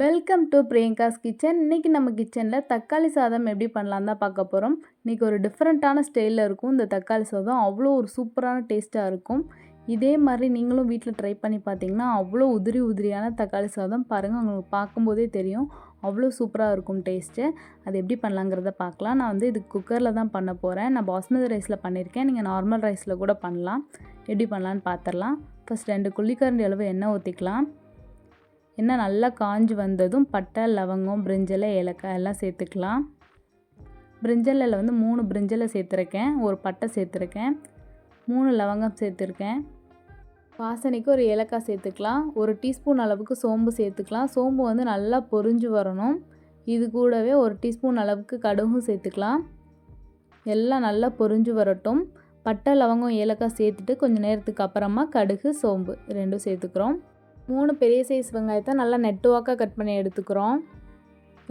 Welcome to Priyanka's kitchen இன்றைக்கி நம்ம கிச்சனில் தக்காளி சாதம் எப்படி பண்ணலாம் தான் பார்க்க போகிறோம் இன்றைக்கி ஒரு டிஃப்ரெண்ட்டான ஸ்டைலில் இருக்கும். இந்த தக்காளி சாதம் அவ்வளோ ஒரு சூப்பரான டேஸ்ட்டாக இருக்கும். இதே மாதிரி நீங்களும் வீட்டில் ட்ரை பண்ணி பார்த்தீங்கன்னா அவ்வளோ உதிரி உதிரியான தக்காளி சாதம் பாருங்கள் உங்களுக்கு பார்க்கும்போதே தெரியும். அவ்வளோ சூப்பராக இருக்கும் டேஸ்ட்டு அது எப்படி பண்ணலாங்கிறத பார்க்கலாம். நான் வந்து இது குக்கரில் தான் பண்ண போகிறேன் நான் பாஸ்மதி ரைஸில் பண்ணியிருக்கேன். நீங்கள் நார்மல் ரைஸில் கூட பண்ணலாம். எப்படி பண்ணலான்னு பார்த்துடலாம். ஃபஸ்ட் ரெண்டு குள்ளிக்கரண்டி அளவு எண்ணெய் ஊற்றிக்கலாம் எண்ணெய் நல்லா காஞ்சி வந்ததும் பட்டை லவங்கம் பிரிஞ்சலை ஏலக்காய் எல்லாம் சேர்த்துக்கலாம். பிரிஞ்சலில் வந்து மூணு பிரிஞ்சலை சேர்த்துருக்கேன். ஒரு பட்டை சேர்த்துருக்கேன். மூணு லவங்கம் சேர்த்துருக்கேன். வாசனைக்கு ஒரு ஏலக்காய் சேர்த்துக்கலாம். ஒரு டீஸ்பூன் அளவுக்கு சோம்பு சேர்த்துக்கலாம். சோம்பு வந்து நல்லா பொரிஞ்சு வரணும். இது கூடவே ஒரு டீஸ்பூன் அளவுக்கு கடுகும் சேர்த்துக்கலாம். எல்லாம் நல்லா பொரிஞ்சு வரட்டும். பட்டை லவங்கம் ஏலக்காய் சேர்த்துட்டு கொஞ்சம் நேரத்துக்கு அப்புறமா கடுகு சோம்பு ரெண்டும் சேர்த்துக்கிறோம். மூணு பெரிய சைஸ் வெங்காயத்தை நல்லா நெட்டுவாக்காக கட் பண்ணி எடுத்துக்கிறோம்.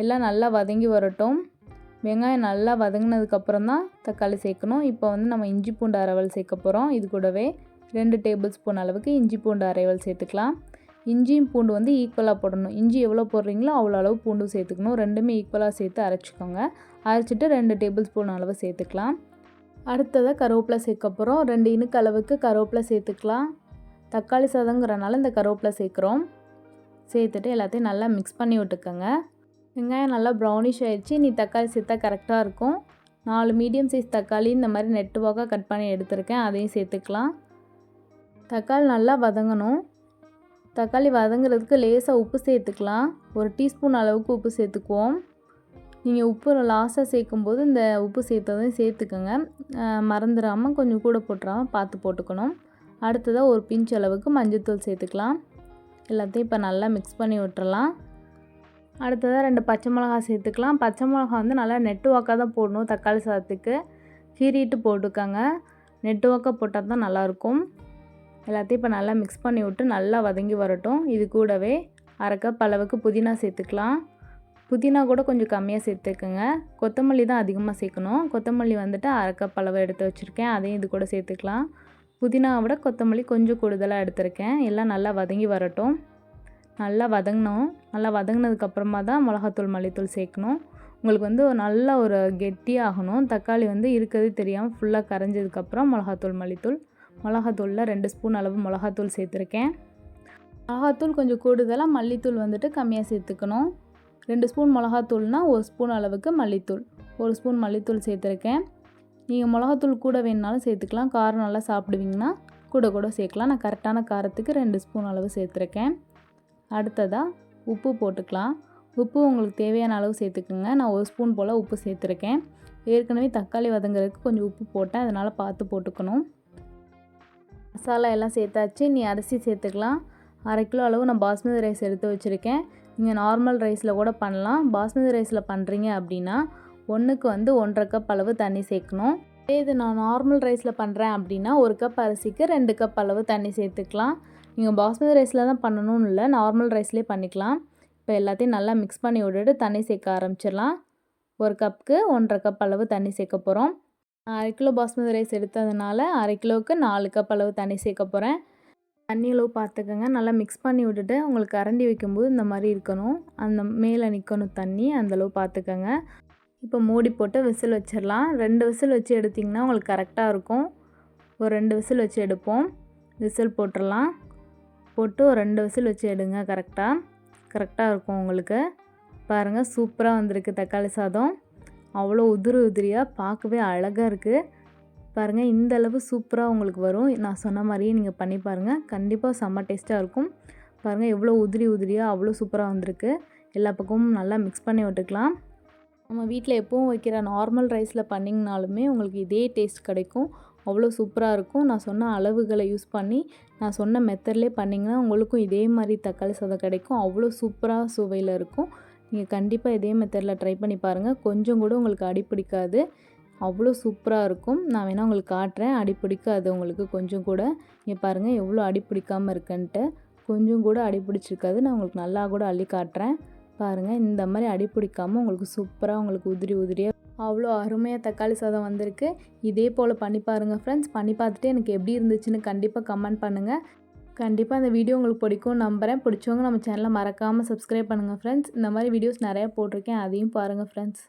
எல்லாம் நல்லா வதங்கி வரட்டும். வெங்காயம் நல்லா வதங்கினதுக்கப்புறம் தான் தக்காளி சேர்க்கணும். இப்போ வந்து நம்ம இஞ்சி பூண்டு அரைவல் சேர்க்க போகிறோம் இது கூடவே ரெண்டு டேபிள் ஸ்பூன் அளவுக்கு இஞ்சி பூண்டு அரைவல் சேர்த்துக்கலாம். இஞ்சியும் பூண்டு வந்து ஈக்குவலாக போடணும். இஞ்சி எவ்வளோ போடுறீங்களோ அவ்வளோ அளவு பூண்டும் சேர்த்துக்கணும். ரெண்டுமே ஈக்குவலாக சேர்த்து அரைச்சிக்கோங்க. அரைச்சிட்டு ரெண்டு டேபிள் ஸ்பூன் அளவு சேர்த்துக்கலாம். அடுத்ததாக கருவேப்பிலை சேர்க்க போகிறோம் ரெண்டு இனுக்கு அளவுக்கு கருவேப்பிலை சேர்த்துக்கலாம். தக்காளி சாதங்கிறனால இந்த கருவேப்பிலை சேர்க்குறோம். சேர்த்துட்டு எல்லாத்தையும் நல்லா மிக்ஸ் பண்ணி விட்டுக்கோங்க. வெங்காயம் நல்லா ப்ரௌனிஷ் ஆயிடுச்சு. நீ தக்காளி சேர்த்தா கரெக்டாக இருக்கும். நாலு மீடியம் சைஸ் தக்காளி இந்த மாதிரி நெட்டுவாக்காக கட் பண்ணி எடுத்திருக்கேன். அதையும் சேர்த்துக்கலாம். தக்காளி நல்லா வதங்கணும். தக்காளி வதங்குறதுக்கு லேசாக உப்பு சேர்த்துக்கலாம். ஒரு டீஸ்பூன் அளவுக்கு உப்பு சேர்த்துக்குவோம். நீங்கள் உப்பு லாஸ்ட்டாக சேர்க்கும்போது இந்த உப்பு சேர்த்ததையும் சேர்த்துக்கோங்க. மறந்துடாமல் கொஞ்சம் கூட போட்டுறாமல் பார்த்து போட்டுக்கணும். அடுத்ததாக ஒரு பிஞ்ச் அளவுக்கு மஞ்சள்தூள் சேர்த்துக்கலாம். எல்லாத்தையும் இப்போ நல்லா மிக்ஸ் பண்ணி விட்டுறலாம். அடுத்ததாக ரெண்டு பச்சை மிளகா சேர்த்துக்கலாம். பச்சை மிளகா வந்து நல்லா நெட்டு வாக்காக தான் போடணும். தக்காளி சாதத்துக்கு கீறிட்டு போட்டுக்கோங்க. நெட்டு வாக்காக போட்டால் தான் நல்லாயிருக்கும். எல்லாத்தையும் இப்போ நல்லா மிக்ஸ் பண்ணி விட்டு நல்லா வதங்கி வரட்டும். இது கூடவே அரை கப் அளவுக்கு புதினா சேர்த்துக்கலாம். புதினா கூட கொஞ்சம் கம்மியாக சேர்த்துக்குங்க. கொத்தமல்லி தான் அதிகமாக சேர்க்கணும். கொத்தமல்லி வந்துட்டு அரை கப் அளவு எடுத்து வச்சுருக்கேன். அதையும் இது கூட சேர்த்துக்கலாம். புதினாவை விட கொத்தமல்லி கொஞ்சம் கூடுதலாக எடுத்திருக்கேன். எல்லாம் நல்லா வதங்கி வரட்டும். நல்லா வதங்கணும். நல்லா வதங்கினதுக்கப்புறமா தான் மிளகாத்தூள் மல்லித்தூள் சேர்க்கணும். உங்களுக்கு வந்து நல்ல ஒரு கெட்டியாகணும் தக்காளி வந்து இருக்கிறது தெரியாமல் ஃபுல்லாக கரைஞ்சதுக்கப்புறம் மிளகாத்தூள் மல்லித்தூள். மிளகாத்தூளில் ரெண்டு ஸ்பூன் அளவு மிளகாத்தூள் சேர்த்துருக்கேன். மிளகாத்தூள் கொஞ்சம் கூடுதலாக மல்லித்தூள் வந்துட்டு கம்மியாக சேர்த்துக்கணும். ரெண்டு ஸ்பூன் மிளகாத்தூள்னால் ஒரு ஸ்பூன் அளவுக்கு மல்லித்தூள். ஒரு ஸ்பூன் மல்லித்தூள் சேர்த்துருக்கேன். நீங்கள் மிளகாத்தூள் கூட வேணுனாலும் சேர்த்துக்கலாம். காரம் நல்லா சாப்பிடுவீங்கன்னா கூட கூட சேர்க்கலாம். நான் கரெக்டான காரத்துக்கு ரெண்டு ஸ்பூன் அளவு சேர்த்துருக்கேன். அடுத்ததாக உப்பு போட்டுக்கலாம். உப்பு உங்களுக்கு தேவையான அளவு சேர்த்துக்குங்க. நான் ஒரு ஸ்பூன் போல் உப்பு சேர்த்துருக்கேன். ஏற்கனவே தக்காளி வதங்குறதுக்கு கொஞ்சம் உப்பு போட்டேன். அதனால் பார்த்து போட்டுக்கணும். மசாலா எல்லாம் சேர்த்தாச்சு. நீ அரிசி சேர்த்துக்கலாம். அரை கிலோ அளவு நான் பாஸ்மதி ரைஸ் எடுத்து வச்சுருக்கேன். நீங்கள் நார்மல் ரைஸில் கூட பண்ணலாம். பாஸ்மதி ரைஸில் பண்ணுறீங்க அப்படின்னா ஒன்றுக்கு வந்து ஒன்றரை கப் அளவு தண்ணி சேர்க்கணும். இது நான் நார்மல் ரைஸில் பண்ணுறேன் அப்படின்னா ஒரு கப் அரிசிக்கு ரெண்டு கப் அளவு தண்ணி சேர்த்துக்கலாம். நீங்கள் பாஸ்மதி ரைஸில் தான் பண்ணணும்னு இல்லை நார்மல் ரைஸ்லேயே பண்ணிக்கலாம். இப்போ எல்லாத்தையும் நல்லா மிக்ஸ் பண்ணி விட்டுட்டு தண்ணி சேர்க்க ஆரம்பிச்சிடலாம். ஒரு கப்புக்கு ஒன்றரை கப் அளவு தண்ணி சேர்க்க போகிறோம் அரை கிலோ பாஸ்மதி ரைஸ் எடுத்ததுனால அரை கிலோவுக்கு நாலு கப் அளவு தண்ணி சேர்க்க போகிறேன் தண்ணி அளவு பார்த்துக்கோங்க. நல்லா மிக்ஸ் பண்ணி விட்டுட்டு உங்களுக்கு கரண்டி வைக்கும்போது இந்த மாதிரி இருக்கணும். அந்த மேலே நிற்கணும் தண்ணி அந்தளவு பார்த்துக்கோங்க. இப்போ மூடி போட்டு விசில் வச்சிடலாம். ரெண்டு விசில் வச்சு எடுத்திங்கன்னா உங்களுக்கு கரெக்டாக இருக்கும். ஒரு ரெண்டு விசில் வச்சு எடுப்போம். விசில் போட்டுடலாம். போட்டு ஒரு ரெண்டு விசில் வச்சு எடுங்க கரெக்டாக கரெக்டாக இருக்கும் உங்களுக்கு. பாருங்கள் சூப்பராக வந்திருக்கு தக்காளி சாதம். அவ்வளோ உதிரி உதிரியாக பார்க்கவே அழகாக இருக்குது பாருங்கள் இந்த அளவு சூப்பராக உங்களுக்கு வரும். நான் சொன்ன மாதிரியே நீங்கள் பண்ணி பாருங்கள் கண்டிப்பாக செம்ம டேஸ்ட்டாக இருக்கும். பாருங்கள் எவ்வளோ உதிரி உதிரியாக அவ்வளோ சூப்பராக வந்திருக்கு. எல்லா பக்கமும் நல்லா மிக்ஸ் பண்ணி விட்டுக்கலாம். நம்ம வீட்டில் எப்போவும் வைக்கிற நார்மல் ரைஸில் பண்ணிங்கனாலுமே உங்களுக்கு இதே டேஸ்ட் கிடைக்கும். அவ்வளோ சூப்பராக இருக்கும். நான் சொன்ன அளவுகளை யூஸ் பண்ணி நான் சொன்ன மெத்தட்லேயே பண்ணிங்கன்னா உங்களுக்கும் இதே மாதிரி தக்காளி சாதம் கிடைக்கும். அவ்வளோ சூப்பராக சுவையில் இருக்கும். நீங்கள் கண்டிப்பாக இதே மெத்தடில் ட்ரை பண்ணி பாருங்கள் கொஞ்சம் கூட உங்களுக்கு அடி பிடிக்காது. அவ்வளோ சூப்பராக இருக்கும். நான் வேணால் உங்களுக்கு காட்டுறேன். அடிப்பிடிக்காது உங்களுக்கு கொஞ்சம் கூட. நீங்கள் பாருங்கள் எவ்வளோ அடிப்பிடிக்காமல் இருக்குன்ட்டு. கொஞ்சம் கூட அடிப்பிடிச்சிருக்காது நான் உங்களுக்கு நல்லா கூட அள்ளி காட்டுறேன். பாருங்கள் இந்த மாதிரி அடி பிடிக்காமல் உங்களுக்கு சூப்பராக உங்களுக்கு உதிரி உதிரியாக அவ்வளோ அருமையாக தக்காளி சாதம் வந்திருக்கு. இதே போல் பண்ணி பாருங்கள் ஃப்ரெண்ட்ஸ் பண்ணி பார்த்துட்டு எனக்கு எப்படி இருந்துச்சுன்னு கண்டிப்பாக கமெண்ட் பண்ணுங்கள் கண்டிப்பாக இந்த வீடியோ உங்களுக்கு பிடிக்கும் நம்புகிறேன் பிடிச்சவங்க நம்ம சேனலை மறக்காமல் சப்ஸ்கிரைப் பண்ணுங்கள் ஃப்ரெண்ட்ஸ் இந்த மாதிரி வீடியோஸ் நிறையா போட்டிருக்கேன். அதையும் பாருங்கள் ஃப்ரெண்ட்ஸ்